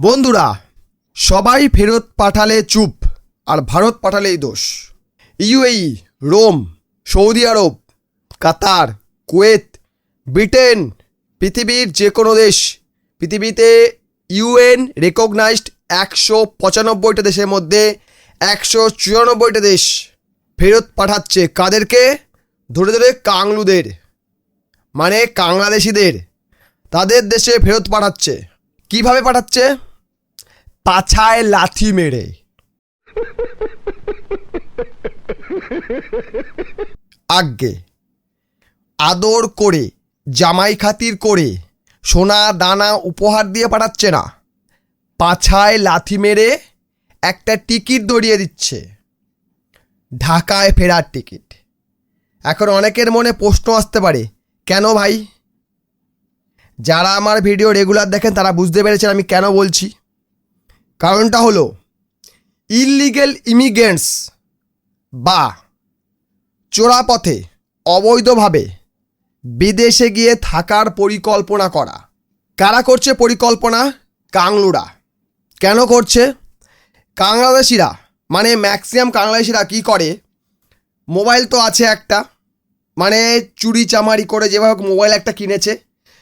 বন্ধুরা, সবাই ফেরত পাঠালে চুপ আর ভারত পাঠালেই দোষ। UAE, Rome, Saudi Arab, Qatar, Kuwait, Britain, পৃথিবীর যে কোনো দেশ, পৃথিবীতে ইউএন রেকগনাইজড একশো পঁচানব্বইটা দেশের মধ্যে একশো চুরানব্বইটা দেশ ফেরত পাঠাচ্ছে কাদেরকে? ধরে ধরে কাংলুদের মানে বাংলাদেশিদের তাদের দেশে ফেরত পাঠাচ্ছে। কীভাবে পাঠাচ্ছে? পাছায় লাথি মেরে। আজ্ঞে, আদর করে, জামাই খাতির করে, সোনা দানা উপহার দিয়ে পাঠাচ্ছে না। পাছায় লাথি মেরে একটা টিকিট ধরিয়ে দিচ্ছে। ঢাকায় ফেরার টিকিট। এখন অনেকের মনে প্রশ্ন আসতে পারে, কেন ভাই? যারা আমার ভিডিও রেগুলার দেখেন তারা বুঝতে পেরেছেন আমি কেন বলছি। কারণটা হলো ইললিগেল ইমিগ্রেন্টস বা চোরাপথে অবৈধভাবে বিদেশে গিয়ে থাকার পরিকল্পনা করা। কারা করছে পরিকল্পনা? কাংলুরা। কেন করছে? বাংলাদেশিরা মানে ম্যাক্সিমাম বাংলাদেশিরা কী করে? মোবাইল তো আছে একটা মানে চুরি চামারি করে যেভাবে মোবাইল একটা কিনেছে,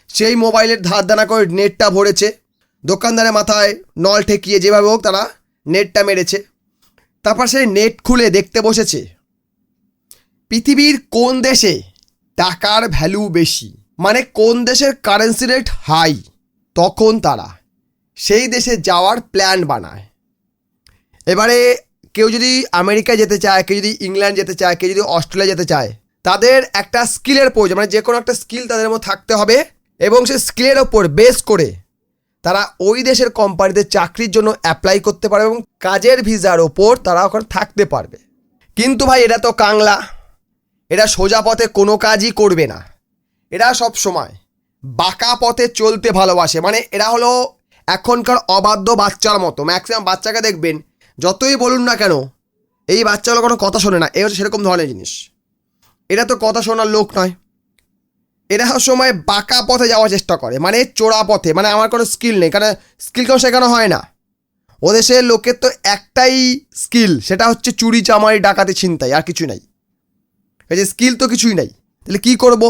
সেই মোবাইলের ধার দানা করে নেটটা ভরেছে। দোকানদারের মাথায় নল ঠেকিয়ে যেভাবে হোক তারা নেটটা মেরেছে। তারপর সেই নেট খুলে দেখতে বসেছে। পৃথিবীর কোন দেশে টাকার ভ্যালু বেশি? মানে কোন দেশের কারেন্সি রেট হাই তখন তারা সেই দেশে যাওয়ার প্ল্যান বানায়। এবারে কেউ যদি আমেরিকায় যেতে চায়, কেউ যদি ইংল্যান্ড যেতে চায়, কেউ যদি অস্ট্রেলিয়া যেতে চায়, তাদের একটা স্কিলের প্রয়োজন। মানে যে কোনো একটা স্কিল তাদের মধ্যে থাকতে হবে এবং সেই স্কিলের ওপর বেস করে তারা ওই দেশের কোম্পানিতে চাকরির জন্য অ্যাপ্লাই করতে পারবে এবং কাজের ভিসার ওপর তারা ওখানে থাকতে পারবে। কিন্তু ভাই, এটা তো কাংলা। এরা সোজা পথে কোনো কাজই করবে না। এরা সব সময় বাঁকা পথে চলতে ভালোবাসে। মানে এরা হলো এখনকার অবাধ্য বাচ্চার মতো। ম্যাক্সিমাম বাচ্চাকে দেখবেন, যতই বলুন না কেন, এই বাচ্চাগুলো কোনো কথা শোনে না। এ হচ্ছে সেরকম ধরনের জিনিস। এরা তো কথা শোনার লোক নয়। এরা সময় বাঁকা পথে যাওয়ার চেষ্টা করে মানে চোরা পথে মানে আমার কোনো স্কিল নেই, কারণ স্কিল কেউ শেখানো হয় না। ও দেশের লোকের তো একটাই স্কিল সেটা হচ্ছে চুরি, চামারি, ডাকাতি, ছিনতাই, আর কিছুই নাই। এই যে স্কিল তো কিছুই নাই, তাহলে কী করব?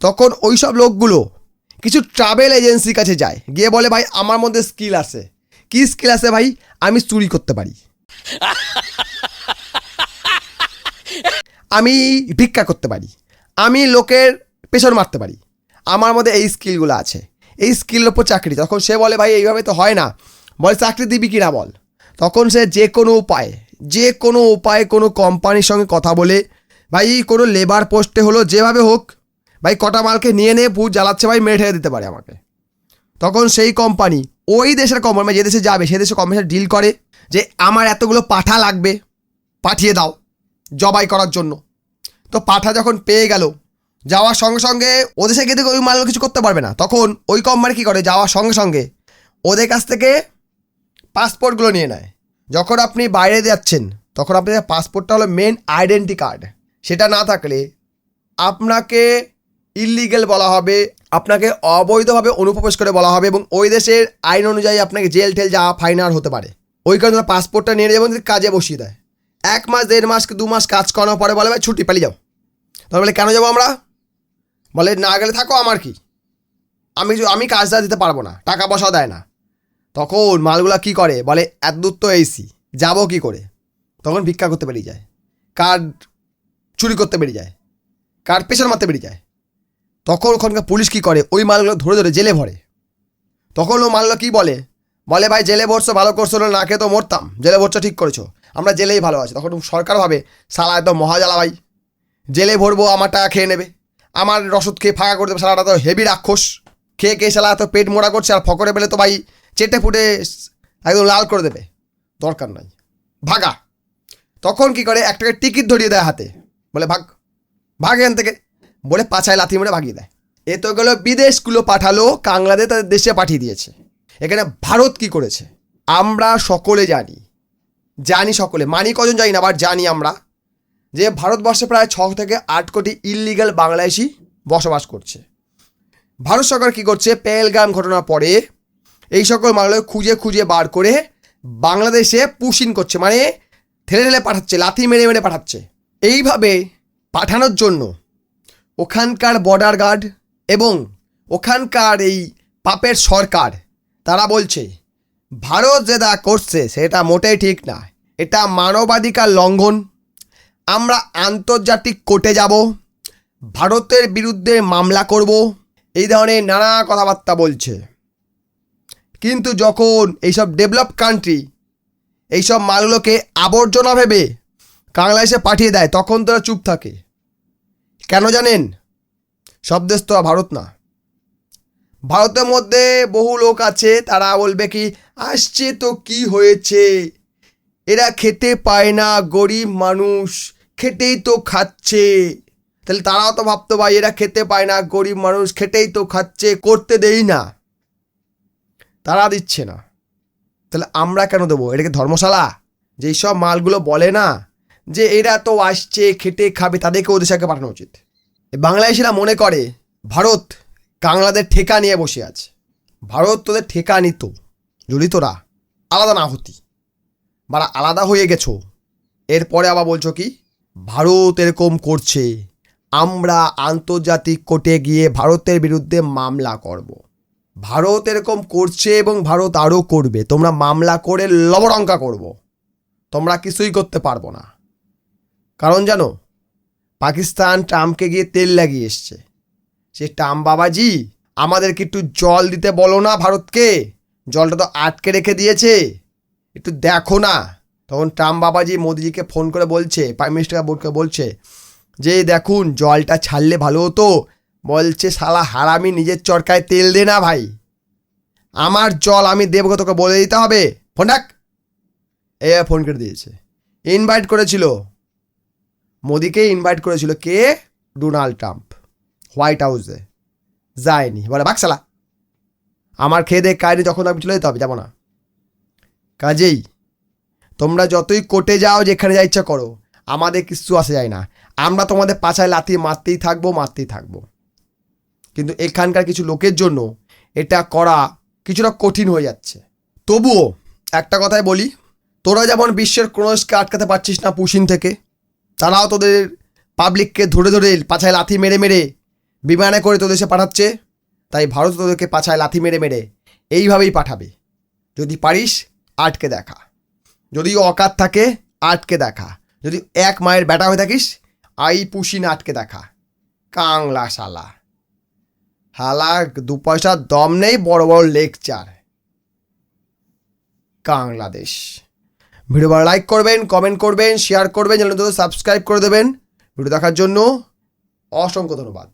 তখন ওই সব লোকগুলো কিছু ট্রাভেল এজেন্সির কাছে যায়, গিয়ে বলে, ভাই, আমার মধ্যে স্কিল আছে। কী স্কিল আছে ভাই? আমি চুরি করতে পারি। আমি ভিক্ষা করতে পারি। আমি লোকের পেছন মারতে পারি। আমার মধ্যে এই স্কিলগুলো আছে। এই স্কিলের ওপর চাকরি। তখন সে বলে, ভাই, এইভাবে তো হয় না। বলে, চাকরি দিবি কি না বল? তখন সে যে কোনো উপায়ে, যে কোনো উপায়ে কোনো কোম্পানির সঙ্গে কথা বলে, ভাই, কোনো লেবার পোস্টে হলো, যেভাবে হোক, ভাই, কটা মালকে নিয়ে নিয়ে ভূত জ্বালাচ্ছে, ভাই, মেরে ঠেলে দিতে পারে আমাকে। তখন সেই কোম্পানি ওই দেশের কোম্পানি যে দেশে যাবে, সে দেশে কোম্পানি ডিল করে যে, আমার এতগুলো পাঠা লাগবে, পাঠিয়ে দাও, জবাই করার জন্য। তো পাঠা যখন পেয়ে গেল যাওয়ার সঙ্গে সঙ্গে ওদের সাথে থেকে ওই মালগুলো কিছু করতে পারবে না। তখন ওই কোম্পানি কী করে? যাওয়ার সঙ্গে সঙ্গে ওদের কাছ থেকে পাসপোর্টগুলো নিয়ে নেয়। যখন আপনি বাইরে যাচ্ছেন, তখন আপনার পাসপোর্টটা হলো মেন আইডেন্টি কার্ড সেটা না থাকলে আপনাকে ইলিগেল বলা হবে, আপনাকে অবৈধভাবে অনুপ্রবেশ করে বলা হবে এবং ওই দেশের আইন অনুযায়ী আপনাকে জেল, ঠেল যা ফাইন আর হতে পারে। ওই কারণে পাসপোর্টটা নিয়ে যাবেন কাজে বসিয়ে দেয়। এক মাস, দেড় মাস, দু মাস কাজ করানোর পরে বলে, ভাই, ছুটি পালিয়ে যাও। বলে, কেন যাব আমরা? বলে, না গেলে থাকো, আমার কি? আমি আমি কাজটা দিতে পারব না, টাকা পয়সা দেয় না। তখন মালগুলা কি করে? বলে, এত দূর তো এইসি যাব কি করে? তখন ভিক্ষা করতে বেরিয়ে যায়। কার্ড চুরি করতে বেরিয়ে যায়। কার্ড পেছন মারতে বেরিয়ে যায়। তখন ওখানকার পুলিশ কী করে? ওই মালগুলো ধরে ধরে জেলে ভরে। তখন ও মালগুলো কী বলে? বলে, ভাই, জেলে ভরছো, ভালো করছ না না খেয়ে তো মরতাম। জেলে ভরছো, ঠিক করেছ। আমরা জেলেই ভালো আছি। তখন সরকার ভাবে সালা একদম মহাজালা ভাই। জেলে ভরবো, আমার টাকা খেয়ে নেবে। আমার রসদ খেয়ে ফাঁকা করে দেবে সালাটা তো হেভি রাক্ষস। খেয়ে খেয়ে সালা তো পেট মোড়া করছে, আর ফকরে পেলে তো ভাই চেটে ফুটে একদম লাল করে দেবে। দরকার নাই। ভাগা। তখন কি করে একটাকে টিকিট ধরিয়ে দেয় হাতে। বলে, ভাগ ভাগ এখান থেকে। বলে পাছায় লাথি মেরে ভাগিয়ে দেয়। এ তো গেলো বিদেশগুলো পাঠালো, কাংলাদেশ তাদের দেশে পাঠিয়ে দিয়েছে। এখানে ভারত কি করেছে? আমরা সকলে জানি। জানি সকলে। মানি কজন জানি না আবার জানি আমরা। যে ভারতবর্ষে প্রায় ছ থেকে আট কোটি ইললিগাল বাংলাদেশি বসবাস করছে। ভারত সরকার কী করছে? পেহেলগাম ঘটনার পরে এই সকল মালগুলো খুঁজে খুঁজে বার করে বাংলাদেশে পুশিন করছে মানে ঠেলে ঠেলে পাঠাচ্ছে, লাথি মেরে মেরে পাঠাচ্ছে। এইভাবে পাঠানোর জন্য ওখানকার বর্ডার গার্ড এবং ওখানকার এই পাপের সরকার, তারা বলছে, ভারত যেটা করছে, সেটা মোটেই ঠিক না। এটা মানবাধিকার লঙ্ঘন আমরা আন্তর্জাতিক কোর্টে যাব, ভারতের বিরুদ্ধে মামলা করব, এই ধরনের নানা কথাবার্তা বলছে। কিন্তু যখন এইসব ডেভেলপ কান্ট্রি, এইসব মালগুলোকে আবর্জনা ভেবে বাংলাদেশে পাঠিয়ে দেয়, তখন তারা চুপ থাকে। কেন জানেন? সব দেশ তো ভারত না। ভারতের মধ্যে বহু লোক আছে, তারা বলবে কি, আসছে তো কি হয়েছে? এরা খেতে পায় না, গরিব মানুষ। খেটেই তো খাচ্ছে। তাহলে তারাও তো ভাবতো, ভাই, এরা খেতে পায় না, গরিব মানুষ, খেটেই তো খাচ্ছে, করতে দেই না। তারা দিচ্ছে না। তাহলে আমরা কেন দেবো? এটাকে ধর্মশালা? যেই সব মালগুলো বলে না যে এরা তো আসছে, খেটে খাবে তাদেরকে ওদের সাথে পাঠানো উচিত। বাংলাদেশিরা মনে করে, ভারত কাংলাদের ঠেকা নিয়ে বসে আছে। ভারত তোদের ঠেকা নিত তোরা আলাদা না হতি। বা আলাদা হয়ে গেছো। এরপরে আবার বলছো কি, ভারত এরকম করছে, আমরা আন্তর্জাতিক কোর্টে গিয়ে ভারতের বিরুদ্ধে মামলা করব। ভারত এরকম করছে এবং ভারত আরও করবে, তোমরা মামলা করে লবরঙ্কা করব। তোমরা কিছুই করতে পারব না। কারণ জানো, পাকিস্তান ট্রাম্পকে গিয়ে তেল লাগিয়ে এসছে। সে ট্রাম্প, বাবাজি, আমাদেরকে একটু জল দিতে বলো না ভারতকে। জলটা তো আটকে রেখে দিয়েছে। একটু দেখো না। তখন ট্রাম্প বাবাজি মোদিজিকে ফোন করে বলছে প্রাইম মিনিস্টারকে বলছে, যে দেখুন, জলটা ছাড়লে ভালো হতো। বলছে, শালা হারামি, নিজের চরকায় তেল দে না ভাই। আমার জল আমি দেবো তোকে বলে দিতে হবে। ফোন ডাক এ ফোন করে দিয়েছে। ইনভাইট করেছিল। মোদিকে ইনভাইট করেছিল কে? ডোনাল্ড ট্রাম্প হোয়াইট হাউসে যায়নি। বলে বাকশালা আমার খেয়ে দেখ কায়রে যখন আমি চলে যেতে হবে, যাব না। কাজেই। তোমরা যতই কোর্টে যাও, যেখানে যা ইচ্ছা করো, আমাদের কিছু আসে যায় না। আমরা তোমাদের পাছায় লাথি মারতেই থাকব মারতেই থাকব। কিন্তু এখানকার কিছু লোকের জন্য এটা করা কিছুটা কঠিন হয়ে যাচ্ছে। তবুও একটা কথাই বলি, তোরা যেমন বিশ্বের ক্রোশকে আটকাতে পারছিস না পুশিন থেকে, তারাও তোদের পাবলিককে ধরে ধরে পাছায় লাথি মেরে মেরে বিমানে করে তোদের সে পাঠাচ্ছে, তাই ভারত তোদেরকে পাছায় লাথি মেরে মেরে এইভাবেই পাঠাবে। যদি পারিস আটকে দেখা। যদি অকাত থাকে, আটকে দেখা। যদি এক মায়ের ব্যাটা হয়ে থাকিস, আই পুষিন আটকে দেখা। কাংলা শালা। হালা দু পয়সার দম নেই, বড় বড় লেকচার। বাংলাদেশ ভিডিও ভালো লাইক করবেন, কমেন্ট করবেন, শেয়ার করবেন চ্যানেল সাবস্ক্রাইব করে দেবেন। ভিডিও দেখার জন্য অসংখ্য ধন্যবাদ।